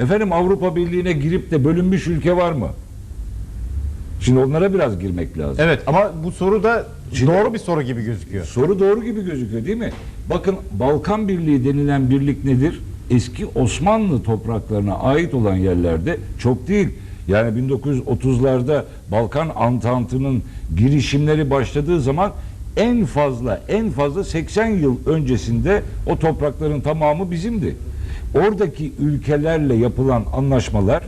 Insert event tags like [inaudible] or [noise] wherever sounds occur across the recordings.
Efendim Avrupa Birliği'ne girip de bölünmüş ülke var mı? Şimdi onlara biraz girmek lazım. Evet ama bu soru da Şimdi- doğru bir soru gibi gözüküyor. Soru doğru gibi gözüküyor değil mi? Bakın Balkan Birliği denilen birlik nedir? Eski Osmanlı topraklarına ait olan yerlerde çok değil. Yani 1930'larda Balkan Antantı'nın girişimleri başladığı zaman en fazla en fazla 80 yıl öncesinde o toprakların tamamı bizimdi. Oradaki ülkelerle yapılan anlaşmalar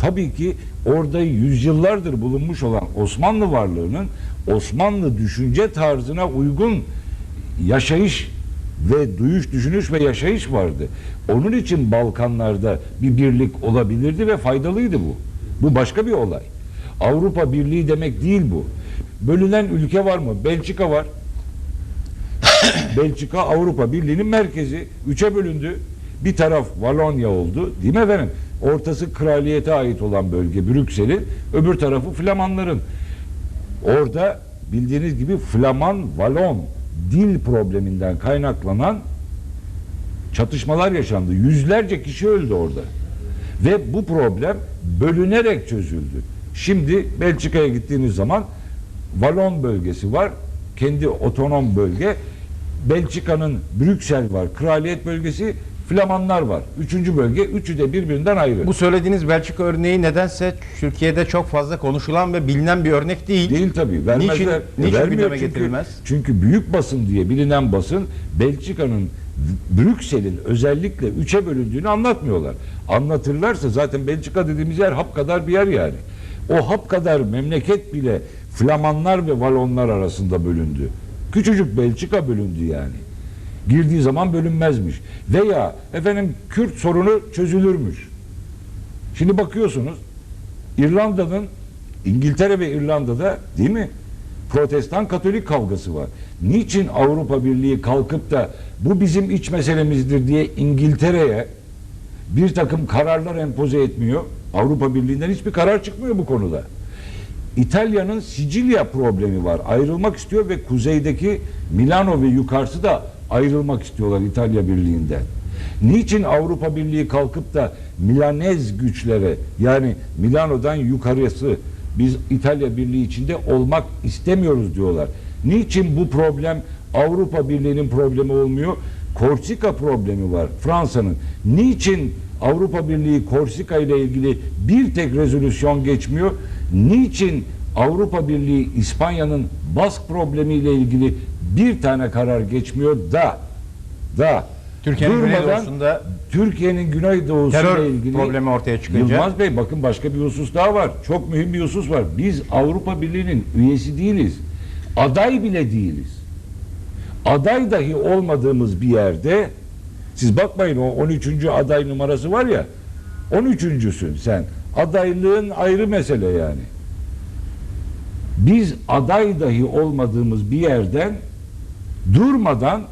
tabii ki orada yüzyıllardır bulunmuş olan Osmanlı varlığının Osmanlı düşünce tarzına uygun yaşayış ve duyuş, düşünüş ve yaşayış vardı. Onun için Balkanlarda bir birlik olabilirdi ve faydalıydı bu. Bu başka bir olay. Avrupa Birliği demek değil bu. Bölünen ülke var mı? Belçika var. [coughs] Belçika Avrupa Birliği'nin merkezi. Üçe bölündü. Bir taraf Valonya oldu. Değil mi efendim? Ortası kraliyete ait olan bölge Brüksel'in. Öbür tarafı Flamanların. Orada bildiğiniz gibi Flaman, Valon dil probleminden kaynaklanan çatışmalar yaşandı. Yüzlerce kişi öldü orada. Ve bu problem bölünerek çözüldü. Şimdi Belçika'ya gittiğiniz zaman Valon bölgesi var. Kendi otonom bölge. Belçika'nın Brüksel var. Kraliyet bölgesi. Flamanlar var. Üçüncü bölge. Üçü de birbirinden ayrı. Bu söylediğiniz Belçika örneği nedense Türkiye'de çok fazla konuşulan ve bilinen bir örnek değil. Değil tabii. Vermezler. Niçin- E, niçin vermiyor çünkü- getirilmez? Çünkü büyük basın diye bilinen basın Belçika'nın Brüksel'in özellikle üçe bölündüğünü anlatmıyorlar. Anlatırlarsa zaten Belçika dediğimiz yer hap kadar bir yer yani. O hap kadar memleket bile Flamanlar ve Valonlar arasında bölündü. Küçücük Belçika bölündü yani. Girdiği zaman bölünmezmiş. Veya efendim Kürt sorunu çözülürmüş. Şimdi bakıyorsunuz İrlanda'nın İngiltere ve İrlanda'da değil mi? Protestan Katolik kavgası var. Niçin Avrupa Birliği kalkıp da bu bizim iç meselemizdir diye İngiltere'ye bir takım kararlar empoze etmiyor? Avrupa Birliği'nden hiçbir karar çıkmıyor bu konuda. İtalya'nın Sicilya problemi var. Ayrılmak istiyor ve kuzeydeki Milano ve yukarısı da ayrılmak istiyorlar İtalya Birliği'nden. Niçin Avrupa Birliği kalkıp da Milanez güçlere yani Milano'dan yukarısı biz İtalya Birliği içinde olmak istemiyoruz diyorlar. Niçin bu problem Avrupa Birliği'nin problemi olmuyor? Korsika problemi var Fransa'nın. Niçin Avrupa Birliği Korsika ile ilgili bir tek rezolüsyon geçmiyor? Niçin Avrupa Birliği İspanya'nın Bask problemi ile ilgili bir tane karar geçmiyor da da Türkiye'nin güneydoğusunda Türkiye'nin güneydoğusu terör ilgili problemi ortaya çıkınca Yılmaz Bey bakın başka bir husus daha var. Çok mühim bir husus var. Biz Avrupa Birliği'nin üyesi değiliz. Aday bile değiliz. Aday dahi olmadığımız bir yerde siz bakmayın o 13. aday numarası var ya 13.sün sen. Adaylığın ayrı mesele yani. Biz aday dahi olmadığımız bir yerden durmadan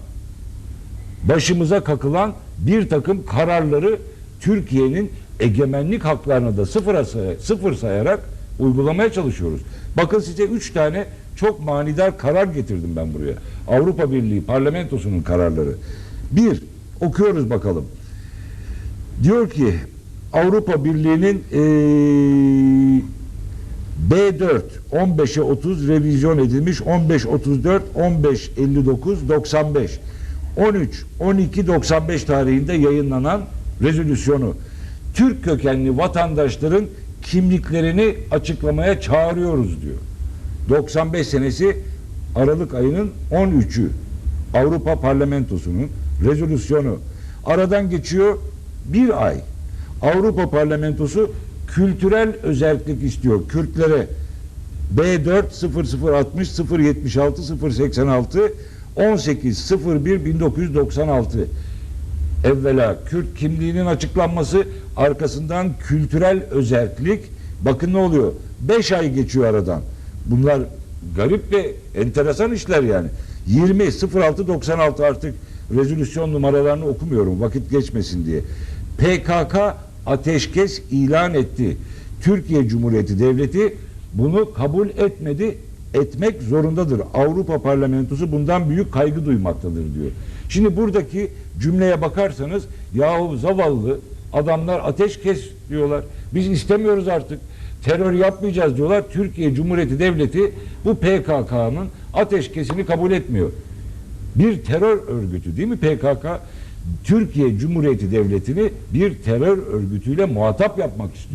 başımıza kakılan bir takım kararları Türkiye'nin egemenlik haklarını da sıfıra sıfır sayarak uygulamaya çalışıyoruz. Bakın size üç tane çok manidar karar getirdim ben buraya. Avrupa Birliği parlamentosunun kararları. Bir, okuyoruz bakalım. Diyor ki Avrupa Birliği'nin eee B4 15'e 30 revizyon edilmiş 15 34 15 59 95 13 12 95 tarihinde yayınlanan rezolüsyonu Türk kökenli vatandaşların kimliklerini açıklamaya çağırıyoruz diyor. 95 senesi Aralık ayının 13'ü Avrupa Parlamentosu'nun rezolüsyonu. Aradan geçiyor bir ay. Avrupa Parlamentosu kültürel özellik istiyor. Kürtlere. B4 0060 076 086 18 01 1996 evvela Kürt kimliğinin açıklanması arkasından kültürel özellik. Bakın ne oluyor? 5 ay geçiyor aradan. Bunlar garip ve enteresan işler yani. 20 06 96 artık rezolüsyon numaralarını okumuyorum vakit geçmesin diye. PKK ateşkes ilan etti Türkiye Cumhuriyeti Devleti bunu kabul etmedi etmek zorundadır. Avrupa Parlamentosu bundan büyük kaygı duymaktadır diyor. Şimdi buradaki cümleye bakarsanız yahu zavallı Adamlar ateş kes diyorlar. Biz istemiyoruz artık. Terör yapmayacağız diyorlar. Türkiye Cumhuriyeti Devleti bu PKK'nın ateşkesini kabul etmiyor. Bir terör örgütü değil mi PKK? Türkiye Cumhuriyeti Devleti'ni bir terör örgütüyle muhatap yapmak istiyor.